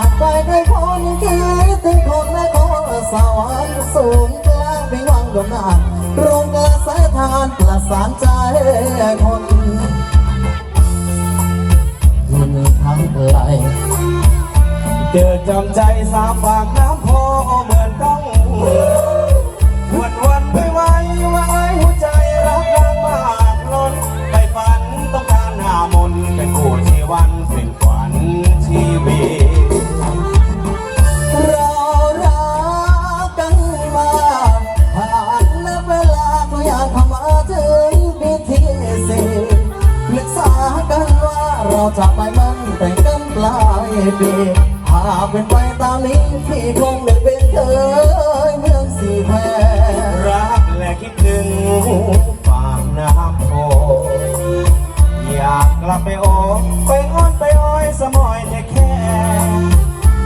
ากไปด้วยคนคิดถึงคนและขอสวรรค์สูงกลาไม่วางดมนานรงกระแสทานประสานใจคนคุนทั้งไกลเกิดจำใจสามปากน้ำพอเหมือนต้อง ลายปีหากเป็นไปตามนี้พี่คงไม่เป็นเคยเมืองสีแควรักและคิดถึงฝากน้ำโพอยากกลับไปโอไปอ้อนไปอ้อยสมอยแต่แค่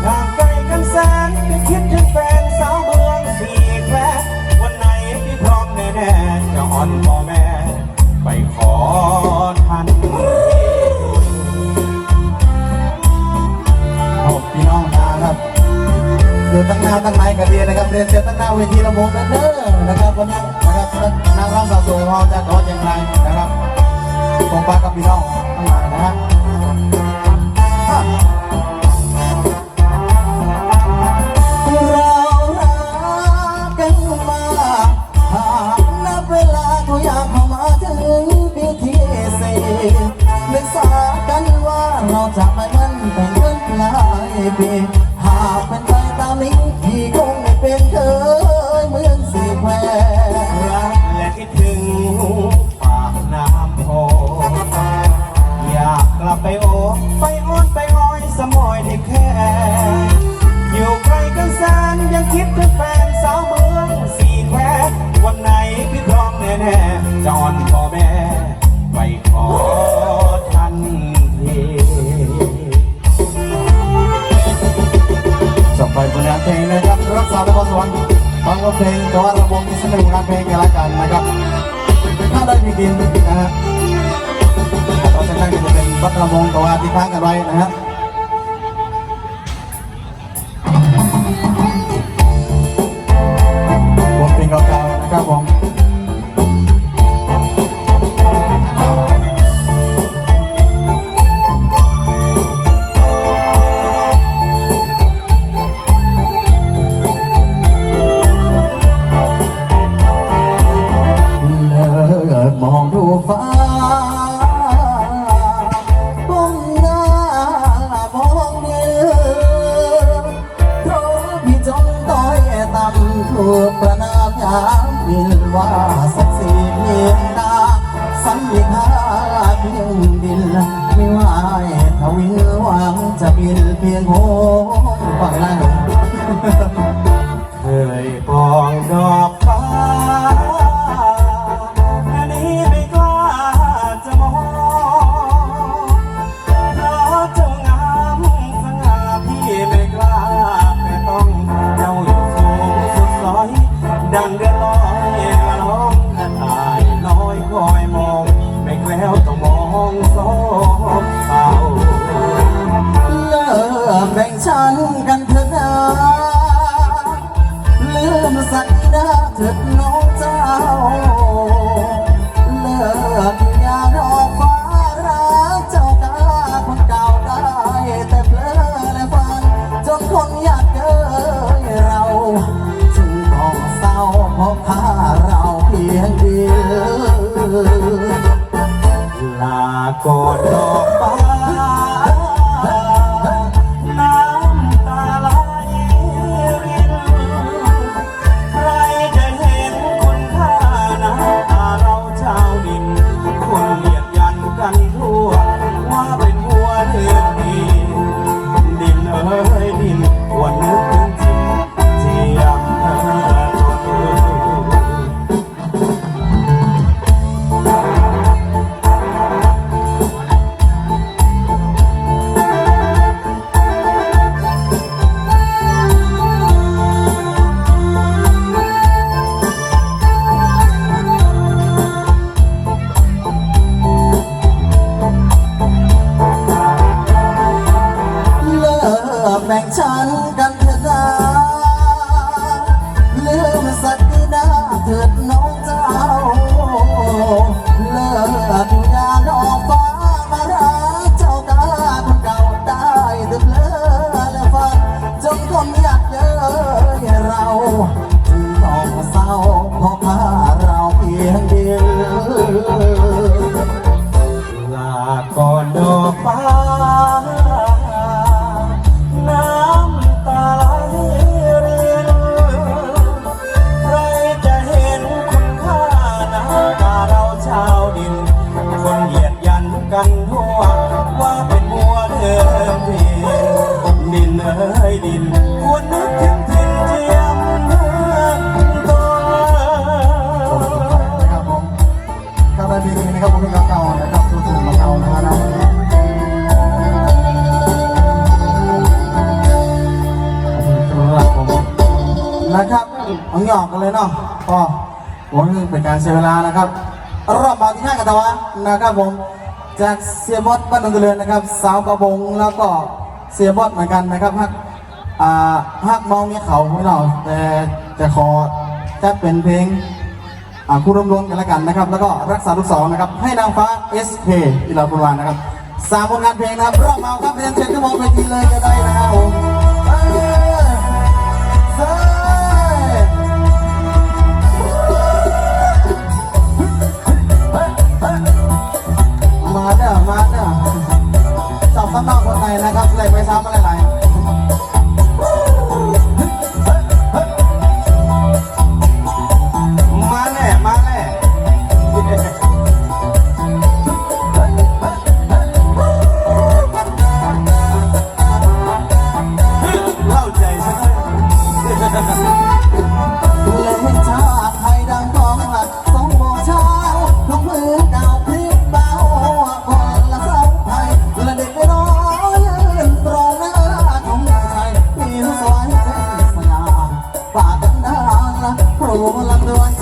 ทางไกลกันแสนไปคิดถึงแฟนสาวเมืองสีแคววันไหนที่พร้อมแน่ๆจะอ่อนพ่อ อยู่ตั้งหน้าตั้งไหนกันดีนะครับเรียนเสร็จตั้งหน้าเวทีระบบกันเด้อนะครับวันนี้นะครับนางรำสาวสวยของเราจะขอเชียงรายนะครับคงปากับพี่น้องทั้งหลายนะฮะเรารักกันมานานเวลาตัวยังพอมาถึงปีที่สี่นึกษากันว่าเราจะไม่มันแต่งกันหลายปี นี้พี่คง องมองสองเศร้าเลิกแบ่งฉันกันเถอะนะลืมสัญญาเถิดน้ ก่อนดอกฟ้า เสียเวลานะครับ รอบมาที่ห้ากตะวันนะครับผมจากเสียบอสบ้านนนทเรือนนะครับ สาวกระบงแล้วก็เสียบอสเหมือนกันนะครับฮักอ่าฮักมองนี่เขาไม่เราแต่แต่คอแจะเป็นเพลงอ่าคู่รวมๆกันละกันนะครับ แล้วก็รักษาลูกสองนะครับ ให้นางฟ้า SK อิลาคุณวานนะครับสามผลงานเพลงนะครับรอบมาครับเรียนเชิญทุกโมงไปทีเลยก็ได้นะครับผม มาเด้อมาเด้อจับข้างนอกคนในนะครับเหล็ไปซ้ำอะไร โอ้ลำดวน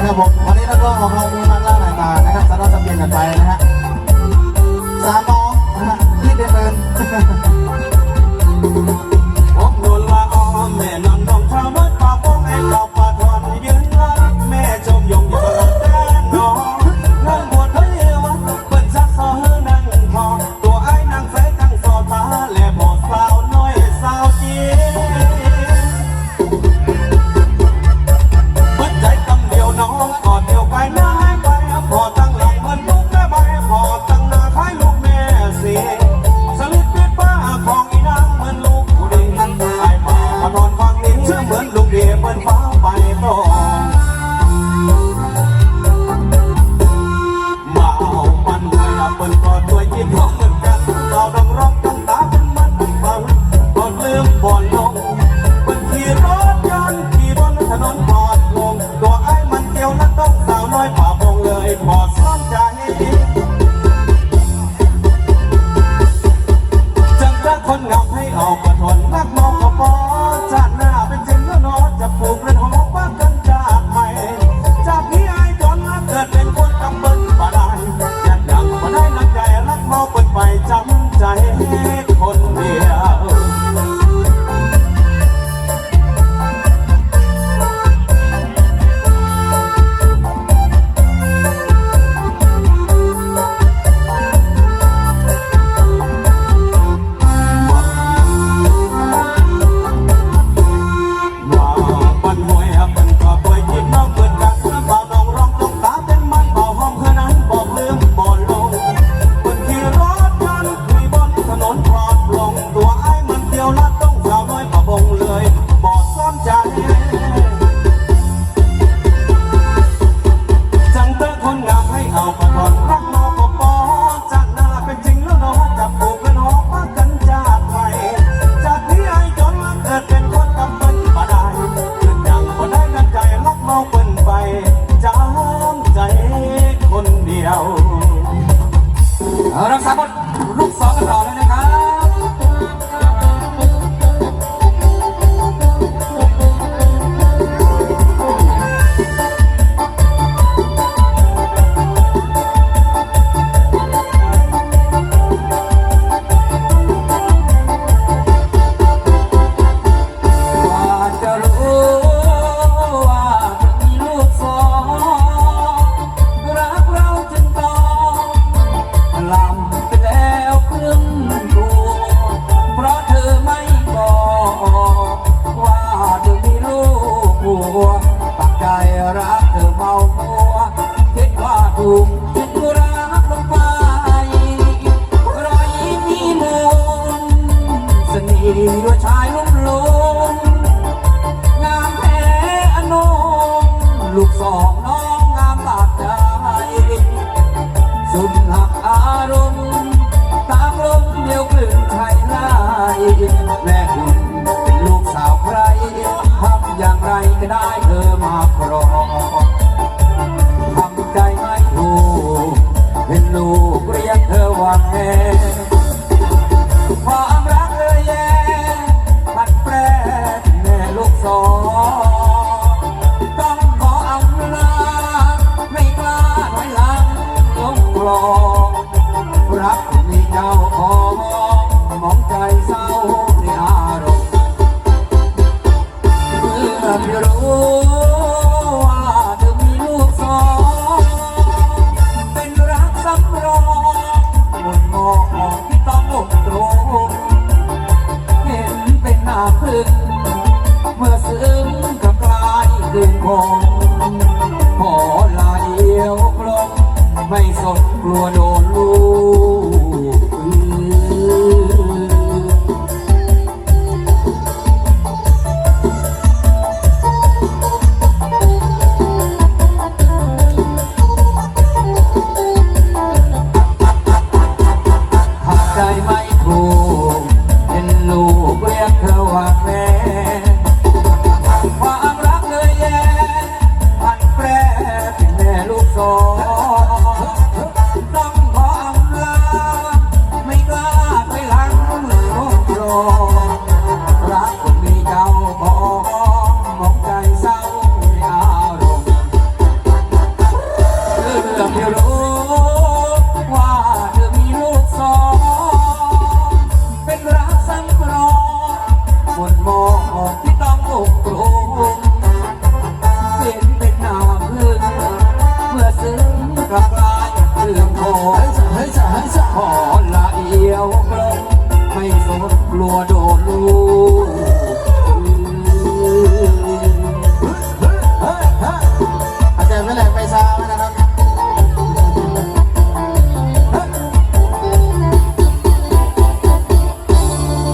นะครับผมวันนี้นะกร้องของเรามีมากล่าหลายมานะครับสำหรับสังเกตกันไปนะฮะสามน้องนะฮะรีบเดิน ละเอียวกลมไม่สนกลัวโดนลูกเฮ้ยเฮ้ยอาจารย์ไม่แหลกไปซาไว้นะครับ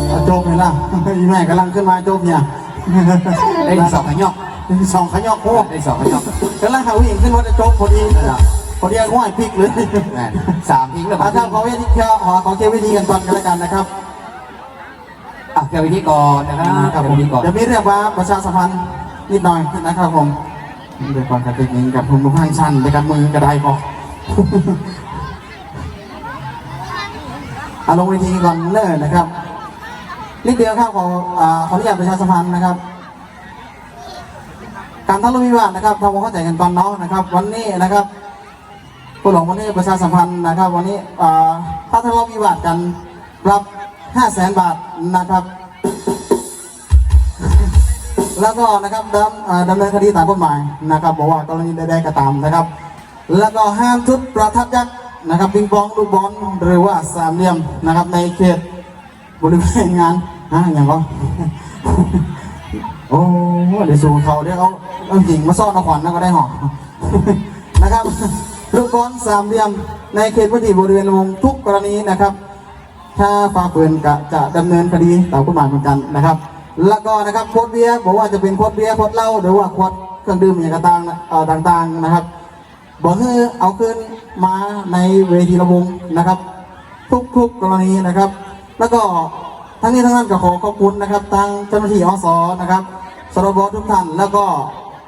เอาโจกเห็นล่ะอีแม่กำลังขึ้นมาโจกเนี่ยไอ้สองขยอกสองขยอกโอ้ไอ้สองขยอกกำลังหาผู้หญิงขึ้นรถจะโจกพอดี พอดีง่ายพลิกเลยแม่สามทิ้งแล้วอาถ้าขอเวทีขอขอเคลียร์เวทีกันก่อนกันแล้วกันนะครับอะแกวิธีก่อนนะครับครับแกผมวิธีก่อนเดี๋ยวมีเรียกว่าประชาสัมพันธ์นิดหน่อยนะครับผมเดี๋ยวก่อนกับเด็กหญิงกับคุณผู้พังชันไปกับมือกระไดพอเอาลงเวทีก่อนเนิ่นนะครับนิดเดียวครับขออ่าขออนุญาตประชาสัมพันธ์นะครับ การทะเลาะวิวาทนะครับทำความเข้าใจกันก่อนเนาะนะครับ วันนี้นะครับ ผู้หลงวันนี้ประชาสัมพันธ์นะครับ วันนี้ถ้าทะเลาะวิวาทกันรับ5 0 0แสนบาทนะครับ แล้วก็นะครับดำดำเนินคดีตามกฎหมายนะครับ บอกว่ากรณีใดๆก็ตามนะครับ แล้วก็ห้ามจุดประทัดยักษ์นะครับปิงปองลูกบอลหรือว่าสามเหลี่ยมนะครับในเขตบริเวณงานฮะอย่างก็โอ้เดี๋ยวสูงเขาเดี๋ยวเขาเอาหญิงมาซ่อนเอาขวัญนะก็ได้หอนะครับ ลูกบอลสามเหลี่ยมในเขตพื้นที่บริเวณวงทุกกรณีนะครับ ถ้าฝ่าฝืนก็จะดำเนินคดีตามกฎหมายเหมือนกันนะครับ แล้วก็นะครับโคดเบียร์บอกว่าจะเป็นโคดเบียร์โคดเหล้าหรือว่าโคดเครื่องดื่มอย่างต่างๆต่างๆนะครับบอกให้เอาขึ้นมาในเวทีระวงนะครับ ทุกๆกรณีนะครับ แล้วก็ทั้งนี้ทั้งนั้นก็ขอขอบคุณนะครับทางเจ้าหน้าที่อสนะครับสรบทุกท่านแล้วก็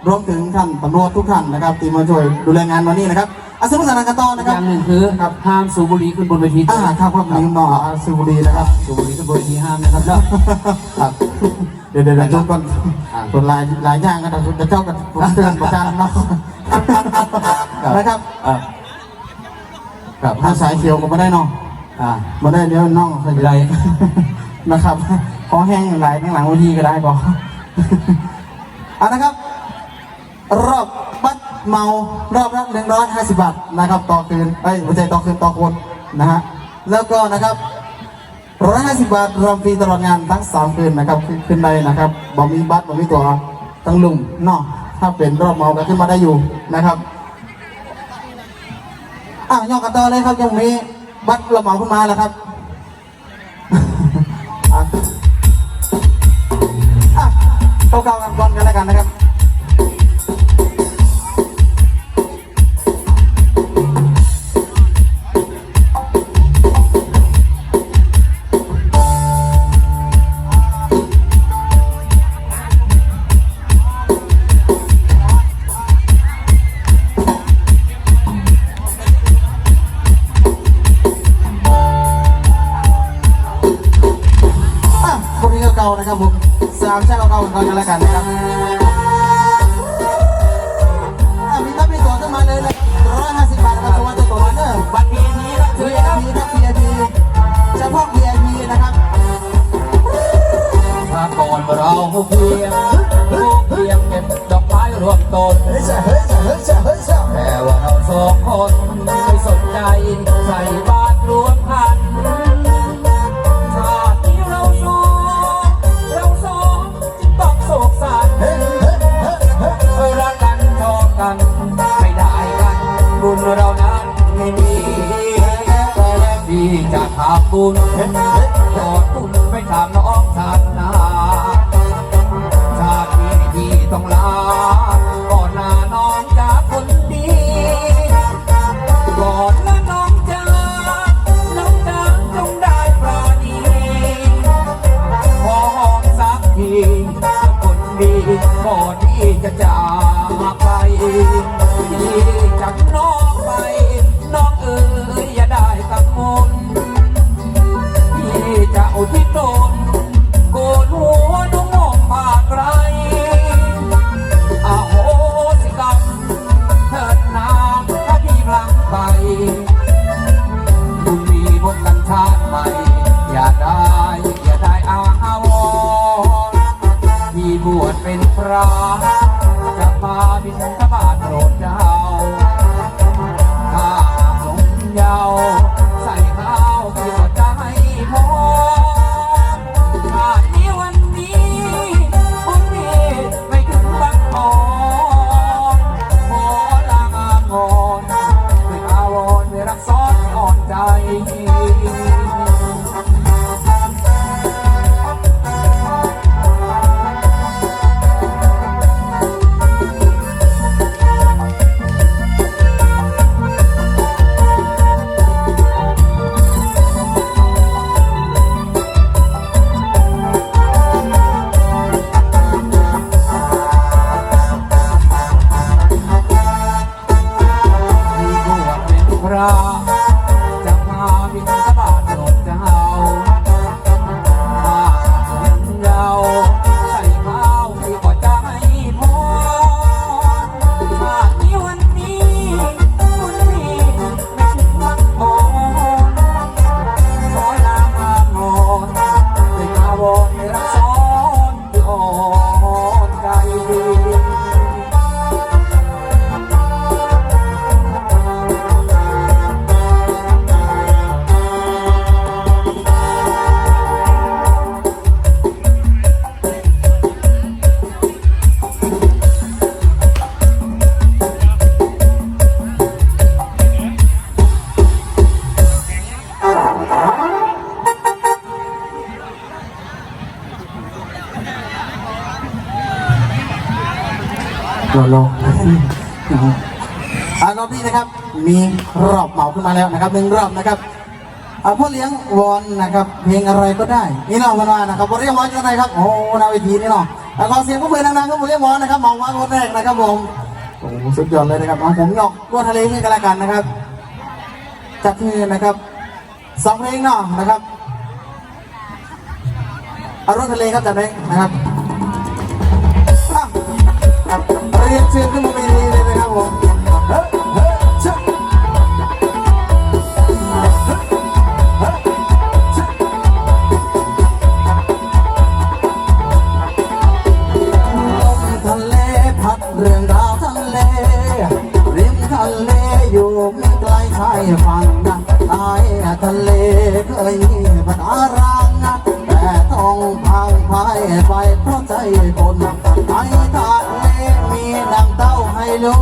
รวมถึงท่านตำรวจทุกท่านนะครับที่มาช่วยดูแลงานวันนี้นะครับ อะสนุกสนานกันต่อนะอครับ ย่างหนึ่งคือครับ ห้ามสูบบุหรี่ขึ้นบนเวทีอ่าครับครับลืมบอกอ่าสูบบุหรีนะครับ สูบบุหรี่ขึ้นบนเวทีห้ามนะครับเนาะครับเดี๋ยวเดี๋ยวเดี๋ยวทุกคนอ่าคนหลายหลายอย่างกันแต่เจ้ากันผมเตือนประจานเนาะนะครับอ่าครับถ้าสายเขียวก็ไม่ได้เนาะอ่ามาได้เดี๋ยวน้องใส่ไรนะครับขอแห้งหลายข้างหลังวันทีก็ได้บอกอะนะครับ รอบบัตร เมารอบละหนึ่งร้อยห้าสิบบาทนะครับต่อคืนเอ้ยไม่ใช่ต่อคืนต่อคนนะฮะแล้วก็นะครับร้อยห้าสิบบาทรวมฟรีตลอดงานทั้งสามคืนนะครับขึ้นได้นะครับบ่มีบัตรบ่มีตัวตั้งลุงเนาะถ้าเป็นรอบเมาก็ขึ้นมาได้อยู่นะครับอะย่อกันต่อเลยครับยังมีบัตรรอบเมาขึ้นมาแล้วครับอะอะเก่าๆกันก่อนกันแล้วกันนะครับ แล้วกันนะครับอะมีทับมีตัวขึ้นมาเลยเลยร้อยห้าสิบบาทนะครับตัวตัวตัวเนอร์บัตร VIP ครับเชิญครับ VIP ครับ VIP เฉพาะ VIP นะครับถ้าก่อนเราเพียงเพียงเก็บดอกไม้รวมต้นเฮ้ยเจ้าเฮ้ยเจ้าเฮ้ยเจ้าเฮ้ยเจ้าแต่ว่าเราสองคนไม่สนใจใส่ มีรอบเหมาขึ้นมาแล้วนะครับหนึ่งรอบนะครับอ่าพ่อเลี้ยงวอนนะครับ เพลงอะไรก็ได้นี่เนาะมันว่านะครับพ่อเลี้ยงวอนยังไงครับโอ้หนาเวทีนี่เนาะอะขอเสียงพวกมือดังๆครับพ่อเลี้ยงวอนนะครับเหมามาคนแรกนะครับผมโอ้สุดยอดเลยนะครับเอาผมหยอกรวทะเลนี่กันล้วกันนะครับจัดที่นะครับสองเพลงเนาะนะครับอารวดทะเลครับจัดเพลงนะครับอะครับเรียนเชิญขึ้นมาเวทีเลยนะครับผม เพราะใจคนไอ้ทะเลมีนางเต้าให้ลู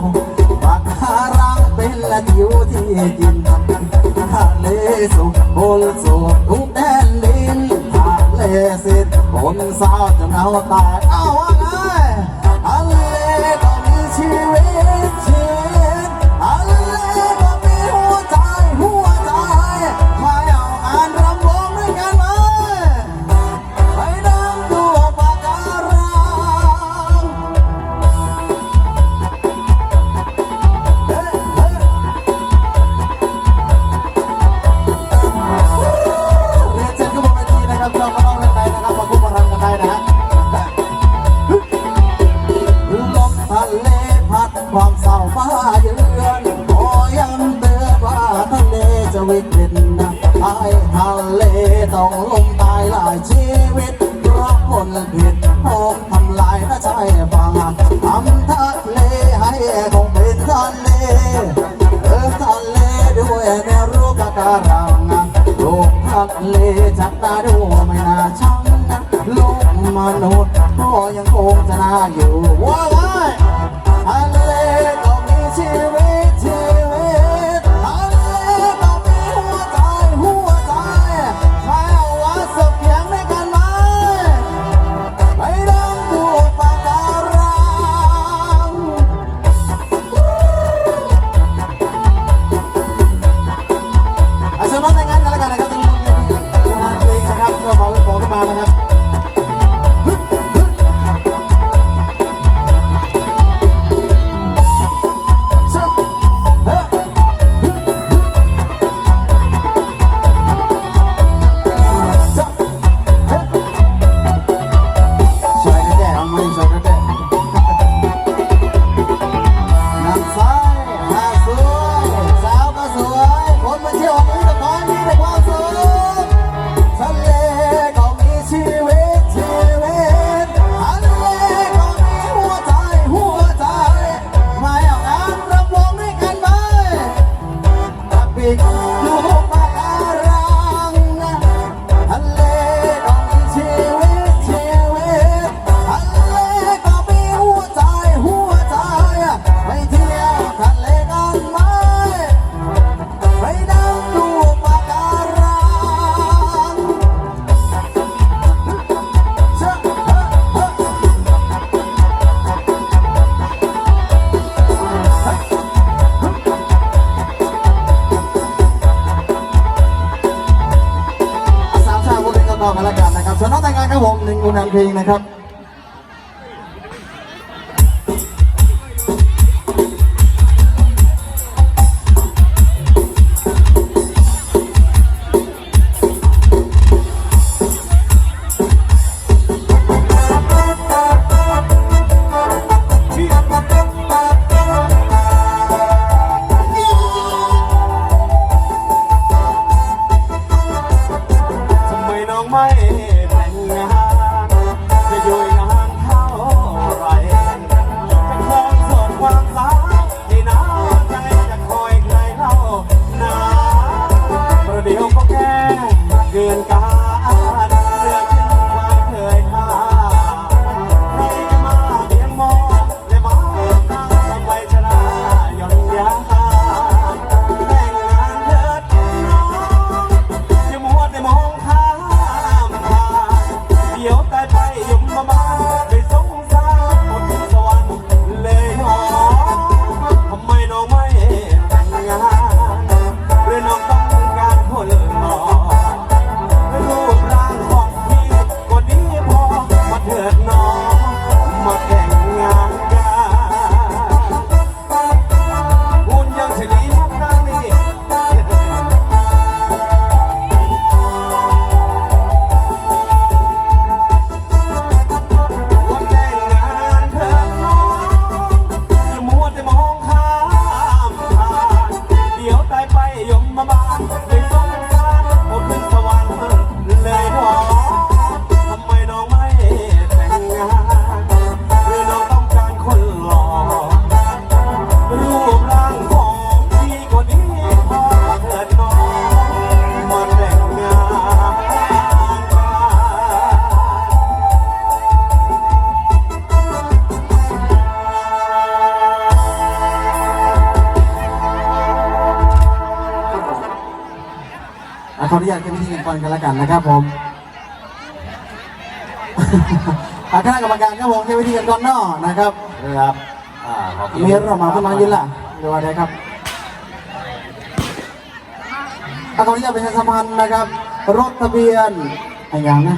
กปากการังเป็นละทิวที่กินทะเลสุขบนสุขทุกแดนลินทะเลสิทธิ์บนสาวจนเอาตายเอา ญาตเป็นพิธีกันก่อนกันแล้วกันนะครับผมอาคณะกรรมการครับผมใช้วิธีกันก่อนเนอนะครับครับอ่าขอบคุณมีเรามาขึ้นมายืนละหรือว่าไงครับอาขออนุญาตเป็นสัมพันธ์นะครับ รถทะเบียนอะไรอย่างนะ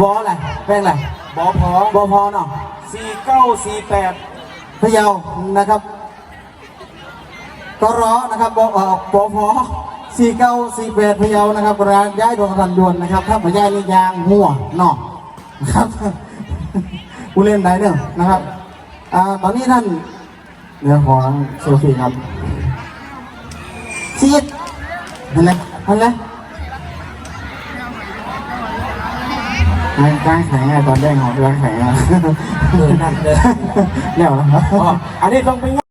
บออะไรแป้งอะไรบอพอบอพอเนาะสี่เก้าสี่แปดพะเยานะครับกรอนะครับบเอ่อปพ สี่เก้าสี่แปดพะเยานะครับร้านย้ายดวงรันยวนนะครับถ้าพะย้ายนี่ยางหัวเนาะนะครับผู้เล่นไหนเนี่ยนะครับอ่าตอนนี้ท่านเดี๋ยวขอโซฟีครับซีดเห็นไหมเห็นไหมกลางแข็งไงตอนแดงหอมกลางแข็งอะเออนั่นเลยแล้วนะครับอ๋ออันนี้ต้องไป